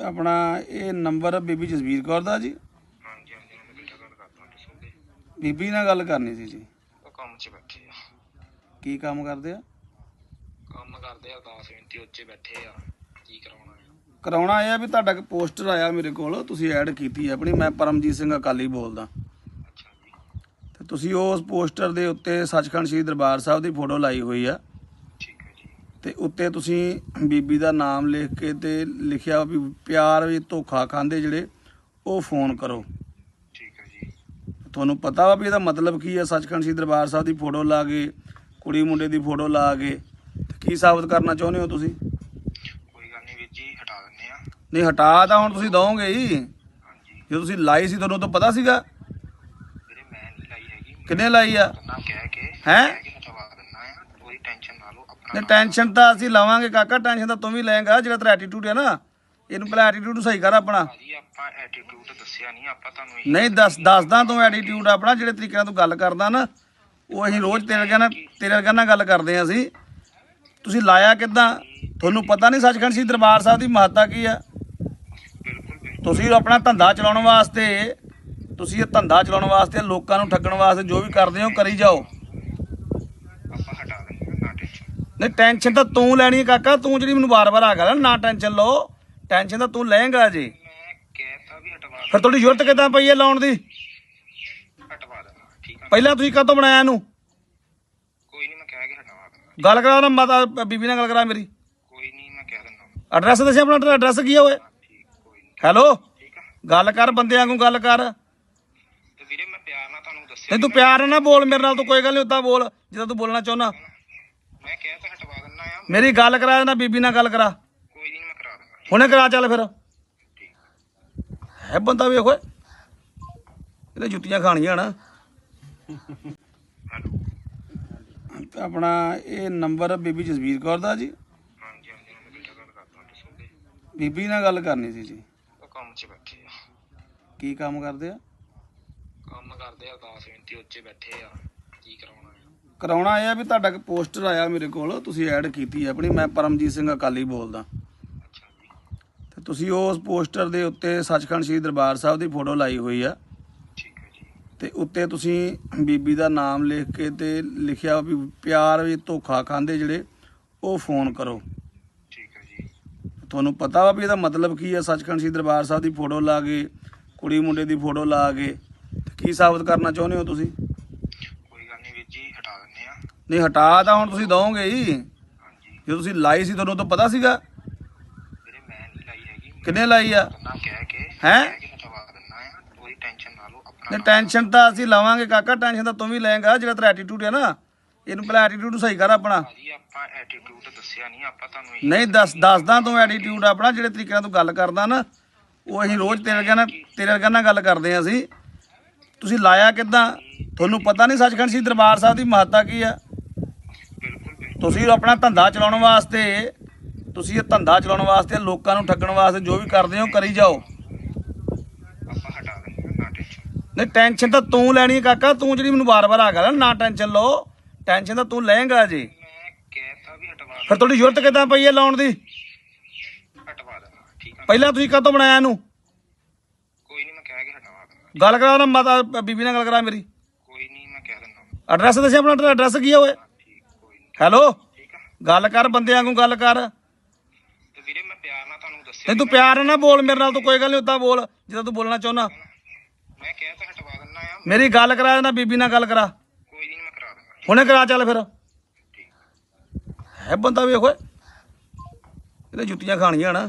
ਤੇ ਆਪਣਾ ਇਹ ਨੰਬਰ ਬੀਬੀ ਜਸਵੀਰ ਕੌਰ ਦਾ ਜੀ। ਹਾਂਜੀ ਹਾਂਜੀ ਮੈਂ ਬੇਟਾ ਗੱਲ ਕਰਦਾ ਦੱਸੋ ਜੀ ਬੀਬੀ ਨਾਲ ਗੱਲ ਕਰਨੀ ਸੀ ਜੀ। ਉਹ ਕੰਮ 'ਚ ਬੈਠੇ ਆ। ਕੀ ਕੰਮ ਕਰਦੇ ਆ? ਕੰਮ ਕਰਦੇ ਆ ਅਰਦਾਸ ਬੇਨਤੀ ਉੱਚੇ ਬੈਠੇ ਆ ਕੀ ਕਰਾਉਣਾ ਹੈ ਕਰਾਉਣਾ ਇਹ ਆ ਵੀ ਤੁਹਾਡਾ ਇੱਕ ਪੋਸਟਰ ਆਇਆ ਮੇਰੇ ਕੋਲ ਤੁਸੀਂ ਐਡ ਕੀਤੀ ਹੈ ਆਪਣੀ ਮੈਂ ਪਰਮਜੀਤ ਸਿੰਘ ਅਕਾਲੀ ਬੋਲਦਾ। ਅੱਛਾ ਜੀ। ਤੇ ਤੁਸੀਂ ਉਸ ਪੋਸਟਰ ਦੇ ਉੱਤੇ ਸੱਚਖੰਡ ਸ੍ਰੀ ਦਰਬਾਰ ਸਾਹਿਬ ਦੀ ਫੋਟੋ ਲਾਈ ਹੋਈ ਆ। ਤੇ ਉੱਤੇ ਤੁਸੀਂ ਬੀਬੀ ਦਾ ਨਾਮ ਲਿਖ ਕੇ ਤੇ ਲਿਖਿਆ ਵੀ ਪਿਆਰ ਵੀ ਧੋਖਾ ਖਾਂਦੇ ਜਿਹੜੇ ਉਹ ਫੋਨ ਕਰੋ। ਠੀਕ ਹੈ ਜੀ। ਤੁਹਾਨੂੰ ਪਤਾ ਵਾ ਵੀ ਇਹਦਾ ਮਤਲਬ ਕੀ ਹੈ ਸੱਚਖੰਡ ਸ੍ਰੀ ਦਰਬਾਰ ਸਾਹਿਬ ਦੀ ਫੋਟੋ ਲਾ ਕੇ ਕੁੜੀ ਮੁੰਡੇ ਦੀ ਫੋਟੋ ਲਾ ਕੇ ਕੀ ਸਾਬਤ ਕਰਨਾ ਚਾਹੁੰਦੇ ਹੋ ਤੁਸੀਂ? ਕੋਈ ਗੱਲ ਨਹੀਂ ਵੀਰ ਜੀ ਹਟਾ ਦਿੰਦੇ ਆ ਨਹੀਂ ਹਟਾ ਤਾਂ ਹੁਣ ਤੁਸੀਂ ਦਓਗੇ ਹੀ। ਹਾਂਜੀ। ਜਦੋਂ ਤੁਸੀਂ ਲਾਈ ਸੀ ਤੁਹਾਨੂੰ ਤਾਂ ਪਤਾ ਸੀਗਾ। ਵੀਰੇ ਮੈਂ ਨਹੀਂ ਲਾਈ ਹੈਗੀ। ਕਿੰਨੇ ਲਾਈ ਆ? ਨਾ ਕਹਿ ਕੇ ਹੈਂ? ਕਹਿ ਕੇ ਹਟਵਾ ਦਿੰਦਾ ਆ ਕੋਈ ਟੈਨਸ਼ਨ ਨਾ ਲਓ ਆਪਣਾ ਨਹੀਂ ਟੈਨਸ਼ਨ ਤਾਂ ਅਸੀਂ ਲਵਾਂਗੇ ਕਾਕਾ ਟੈਨਸ਼ਨ ਤਾਂ ਤੂੰ ਵੀ ਲਏਗਾ ਜਿਹੜਾ ਤੇਰਾ ਐਟੀਟਿਊਡ ਹੈ ਨਾ ਇਹਨੂੰ ਪਹਿਲਾਂ ਐਟੀਟਿਊਡ ਸਹੀ ਕਰ ਆਪਣਾ। ਭਾਜੀ ਆਪਾਂ ਐਟੀਟਿਊਡ ਦੱਸਿਆ ਨਹੀਂ ਆਪਾਂ ਤੁਹਾਨੂੰ ਇਹੀ ਨਹੀਂ ਦੱਸ ਦੱਸਦਾ ਤੂੰ ਐਟੀਟਿਊਡ ਆਪਣਾ ਜਿਹੜੇ ਤਰੀਕੇ ਨਾਲ ਤੂੰ ਗੱਲ ਕਰਦਾ ਨਾ ਉਹ ਅਸੀਂ ਰੋਜ਼ ਤੇਰੇ ਵਰਗਾ ਨਾਲ ਤੇਰੇ ਵਰਗਾ ਨਾਲ ਗੱਲ ਕਰਦੇ ਆ ਅਸੀਂ। ਤੁਸੀਂ ਲਾਇਆ ਕਿੱਦਾਂ? ਤੁਹਾਨੂੰ ਪਤਾ ਨਹੀਂ ਸੱਚਖੰਡ ਸ੍ਰੀ ਦਰਬਾਰ ਸਾਹਿਬ ਦੀ ਮਹੱਤਤਾ ਕੀ ਆ। ਬਿਲਕੁਲ ਬਿਲਕੁਲ। ਤੁਸੀਂ ਆਪਣਾ ਧੰਦਾ ਚਲਾਉਣ ਵਾਸਤੇ ਤੁਸੀਂ ਇਹ ਧੰਦਾ ਚਲਾਉਣ ਵਾਸਤੇ ਲੋਕਾਂ ਨੂੰ ਠੱਗਣ ਵਾਸਤੇ ਜੋ ਵੀ ਕਰਦੇ ਹੋ ਕਰੀ ਜਾਓ ਆਪਾਂ ਹਟਾ ਦਿੰਦੇ ਆ ਨਾ ਟੈਨਸ਼ਨ ਨਹੀਂ ਟੈਨਸ਼ਨ ਤਾਂ ਤੂੰ ਲੈਣੀ ਹੈ ਕਾਕਾ ਤੂੰ ਜਿਹੜੀ ਮੈਨੂੰ ਵਾਰ-ਵਾਰ ਆ ਗੱਲ ਨਾ ਟੈਨਸ਼ਨ ਲਓ। ਟੈਨਸ਼ਨ ਤਾਂ ਤੂੰ ਲਏਗਾ ਜੀ। ਮੈਂ ਕਹਿਤਾ ਵੀ ਹਟਵਾ ਫਿਰ ਤੁਹਾਡੀ ਜ਼ਰੂਰਤ ਕਿੱਦਾਂ ਪਈ ਹੈ ਲਾਉਣ ਦੀ? ਹਟਵਾ ਦੇਣਾ ਠੀਕ ਆ। ਪਹਿਲਾਂ ਤੁਸੀਂ ਕਦੋਂ ਬਣਾਇਆ ਇਹਨੂੰ? ਕੋਈ ਨਹੀਂ ਮੈਂ ਕਹਿ ਕੇ ਹਟਵਾ ਦੇਣਾ ਗੱਲ ਕਰਾ ਨਾ ਮਾਤਾ ਬੀਬੀ ਨਾਲ ਗੱਲ ਕਰਾ ਮੇਰੀ। ਕੋਈ ਨਹੀਂ ਮੈਂ ਕਹਿ ਦਿੰਦਾ ਐਡਰੈਸ ਦੱਸਿਆ ਆਪਣਾ ਐਡਰੈਸ ਕੀ ਆ ਓਏ? ਠੀਕ ਕੋਈ ਨਹੀਂ। ਹੈਲੋ ਠੀਕ ਆ। ਗੱਲ ਕਰ ਬੰਦਿਆਂ ਵਾਂਗੂ ਗੱਲ ਕਰ। ਨਹੀਂ ਤੇ ਵੀਰੇ ਮੈਂ ਪਿਆਰ ਨਾਲ ਤੁਹਾਨੂੰ ਦੱਸਿਆ ਤੂੰ ਪਿਆਰ ਨਾਲ ਨਾ ਬੋਲ ਮੇਰੇ ਨਾਲ ਤੂੰ ਕੋਈ ਗੱਲ ਨਹੀਂ ਉਦਾਂ ਬੋਲ ਜਿੱਦਾਂ ਤੂੰ ਬੋਲਣਾ ਚਾਹੁੰਦਾ। ਮੈਂ ਕਹਿ ਤਾਂ ਹਟਵਾ ਦਿੰਦਾ ਆ। ਮੇਰੀ ਗੱਲ ਕਰਾ ਨਾ ਬੀਬੀ ਨਾਲ ਗੱਲ ਕਰਾ। ਕੋਈ ਨਹੀਂ ਮੈਂ ਕਰਾ ਦਾਂਗਾ ਹੁਣੇ ਕਰਾ ਚੱਲ ਫਿਰ। ਹੈ ਬੰਦਾ ਵੇਖ ਓਏ। ਇਹਦੇ ਜੁੱਤੀਆਂ ਖਾਣੀਆਂ ਨਾ ਹੈਲੋ। ਤੇ ਆਪਣਾ ਇਹ ਨੰਬਰ ਬੀਬੀ ਜਸਵੀਰ ਕੌਰ ਦਾ ਜੀ। ਹਾਂਜੀ ਹਾਂਜੀ ਮੈਂ ਬੇਟਾ ਗੱਲ ਕਰਦਾ ਦੱਸੋ ਜੀ। ਬੀਬੀ ਨਾਲ ਗੱਲ ਕਰਨੀ ਸੀ ਜੀ। ਉਹ ਕੰਮ 'ਚ ਬੈਠੇ ਆ। ਕੀ ਕੰਮ ਕਰਦੇ ਆ? ਕੰਮ ਕਰਦੇ ਆ ਅਰਦਾਸ ਬੇਨਤੀ ਉੱਚੇ ਬੈਠੇ ਆ। ਕੀ ਕਰਾਉਣਾ ਹੈ? ਕਰਾਉਣਾ ਇਹ ਆ ਵੀ ਤੁਹਾਡਾ ਇੱਕ ਪੋਸਟਰ ਆਇਆ ਮੇਰੇ ਕੋਲ ਤੁਸੀਂ ਐਡ ਕੀਤੀ ਹੈ ਆਪਣੀ ਮੈਂ ਪਰਮਜੀਤ ਸਿੰਘ ਅਕਾਲੀ ਬੋਲਦਾ। ਤੇ ਤੁਸੀਂ ਉਸ ਪੋਸਟਰ ਦੇ ਉੱਤੇ ਸੱਚਖੰਡ ਸ੍ਰੀ ਦਰਬਾਰ ਸਾਹਿਬ ਦੀ ਫੋਟੋ ਲਾਈ ਹੋਈ ਆ। ਤੇ ਉੱਤੇ ਤੁਸੀਂ ਬੀਬੀ ਦਾ ਨਾਮ ਲਿਖ ਕੇ ਤੇ ਲਿਖਿਆ ਵੀ ਪਿਆਰ ਵੀ ਧੋਖਾ ਖਾਂਦੇ ਜਿਹੜੇ ਉਹ ਫੋਨ ਕਰੋ। ਠੀਕ ਹੈ ਜੀ। ਤੁਹਾਨੂੰ ਪਤਾ ਵਾ ਵੀ ਇਹਦਾ ਮਤਲਬ ਕੀ ਹੈ ਸੱਚਖੰਡ ਸ੍ਰੀ ਦਰਬਾਰ ਸਾਹਿਬ ਦੀ ਫੋਟੋ ਲਾ ਕੇ ਕੁੜੀ ਮੁੰਡੇ ਦੀ ਫੋਟੋ ਲਾ ਕੇ ਕੀ ਸਾਬਤ ਕਰਨਾ ਚਾਹੁੰਦੇ ਹੋ ਤੁਸੀਂ ਕੋਈ ਗੱਲ ਨਹੀਂ ਵੀਰ ਜੀ ਹਟਾ ਦਿੰਦੇ ਆ ਨਹੀਂ ਹਟਾ ਤਾਂ ਹੁਣ ਤੁਸੀਂ ਦਓਗੇ ਹੀ। ਜਦੋਂ ਤੁਸੀਂ ਲਾਈ ਸੀ ਤੁਹਾਨੂੰ ਤਾਂ ਪਤਾ ਸੀਗਾ। ਵੀਰੇ ਮੈਂ ਨਹੀਂ ਲਾਈ ਹੈਗੀ। ਕਿੰਨੇ ਲਾਈ ਆ? ਨਾ ਕਹਿ ਕੇ ਹੈਂ? ਕਹਿ ਕੇ ਹਟਵਾ ਦਿੰਦਾ ਆ ਕੋਈ ਟੈਨਸ਼ਨ ਨਾ ਲਓ ਆਪਣਾ ਨਹੀਂ ਟੈਨਸ਼ਨ ਤਾਂ ਅਸੀਂ ਲਵਾਂਗੇ ਕਾਕਾ ਟੈਨਸ਼ਨ ਤਾਂ ਤੂੰ ਵੀ ਲਏਗਾ ਜਿਹੜਾ ਤੇਰਾ ਐਟੀਟਿਊਡ ਹੈ ਨਾ। ਇਹਨੂੰ ਪਹਿਲਾਂ ਐਟੀਟਿਊਡ ਸਹੀ ਕਰ ਆਪਣਾ। ਭਾਜੀ ਆਪਾਂ ਐਟੀਟਿਊਡ ਦੱਸਿਆ ਨਹੀਂ ਆਪਾਂ ਤੁਹਾਨੂੰ ਇਹੀ ਨਹੀਂ ਦੱਸ ਦੱਸਦਾ ਤੂੰ ਐਟੀਟਿਊਡ ਆਪਣਾ ਜਿਹੜੇ ਤਰੀਕੇ ਨਾਲ ਤੂੰ ਗੱਲ ਕਰਦਾ ਨਾ ਉਹ ਅਸੀਂ ਰੋਜ਼ ਤੇਰੇ ਵਰਗਾ ਨਾਲ ਤੇਰੇ ਵਰਗਾ ਨਾਲ ਗੱਲ ਕਰਦੇ ਆ ਅਸੀਂ। ਤੁਸੀਂ ਲਾਇਆ ਕਿੱਦਾਂ? ਤੁਹਾਨੂੰ ਪਤਾ ਨਹੀਂ ਸੱਚਖੰਡ ਸ੍ਰੀ ਦਰਬਾਰ ਸਾਹਿਬ ਦੀ ਮਹੱਤਤਾ ਕੀ ਆ? ਤੁਸੀਂ ਆਪਣਾ ਧੰਦਾ ਚਲਾਉਣ ਵਾਸਤੇ ਤੁਸੀਂ ਇਹ ਧੰਦਾ ਚਲਾਉਣ ਵਾਸਤੇ ਲੋਕਾਂ ਨੂੰ ਠੱਗਣ ਵਾਸਤੇ ਜੋ ਵੀ ਕਰਦੇ ਹੋ ਕਰੀ ਜਾਓ। ਨਹੀਂ ਟੈਨਸ਼ਨ ਤਾਂ ਤੂੰ ਲੈਣੀ ਹੈ ਕਾਕਾ ਤੂੰ ਜਿਹੜੀ ਮੈਨੂੰ ਵਾਰ-ਵਾਰ ਆ ਗੱਲ ਨਾ ਟੈਨਸ਼ਨ ਲਓ। ਟੈਨਸ਼ਨ ਤਾਂ ਤੂੰ ਲਏਗਾ ਜੀ ਫਿਰ ਤੁਹਾਡੀ ਜ਼ਰੂਰਤ ਕਿੱਦਾਂ ਪਈ ਹੈ ਲਾਉਣ ਦੀ? ਪਹਿਲਾਂ ਤੁਸੀਂ ਕਦੋਂ ਬਣਾਇਆ ਇਹਨੂੰ? ਕੋਈ ਨਹੀਂ ਮੈਂ ਕਹਿ ਕੇ ਹਟਵਾ। ਦਿੰਦਾ ਗੱਲ ਕਰਾ ਨਾ ਮਾਤਾ ਬੀਬੀ ਨਾਲ ਗੱਲ ਕਰਾ ਮੇਰੀ। ਕੋਈ ਨਹੀਂ ਮੈਂ ਕਹਿ ਦਿੰਦਾ। ਐਡਰੈਸ ਦੱਸਿਆ ਆਪਣਾ ਐਡਰੈਸ ਕੀ ਓਏ? ਨਹੀਂ ਹੈਲੋ ਗੱਲ ਕਰ ਬੰਦਿਆਂ ਵਾਂਗੂ ਗੱਲ ਕਰ। ਨਹੀਂ ਤੇ ਵੀਰੇ ਮੈਂ ਪਿਆਰ ਨਾਲ ਤੁਹਾਨੂੰ ਦੱਸਿਆ ਤੂੰ ਪਿਆਰ ਨਾਲ ਨਾ ਬੋਲ ਮੇਰੇ ਨਾਲ ਤੂੰ ਕੋਈ ਗੱਲ ਨਹੀਂ ਉਦਾਂ ਬੋਲ ਜਿੱਦਾਂ ਤੂੰ ਬੋਲਣਾ ਚਾਹੁੰਦਾ ਮੈਂ ਕਹਿ ਤਾਂ ਹਟਵਾ ਦਿੰਦਾ ਆ। ਮੇਰੀ ਗੱਲ ਕਰਾ ਨਾ ਬੀਬੀ ਨਾਲ ਗੱਲ ਕਰਾ। ਕੋਈ ਨਹੀਂ ਮੈਂ ਕਰਾ ਦਾਂਗਾ ਹੁਣੇ ਕਰਾ ਚੱਲ ਫਿਰ। ਹੈ ਬੰਦਾ ਵੇਖ ਓਏ। ਇਹਦੇ ਜੁੱਤੀਆਂ ਖਾਣੀਆਂ ਨਾ।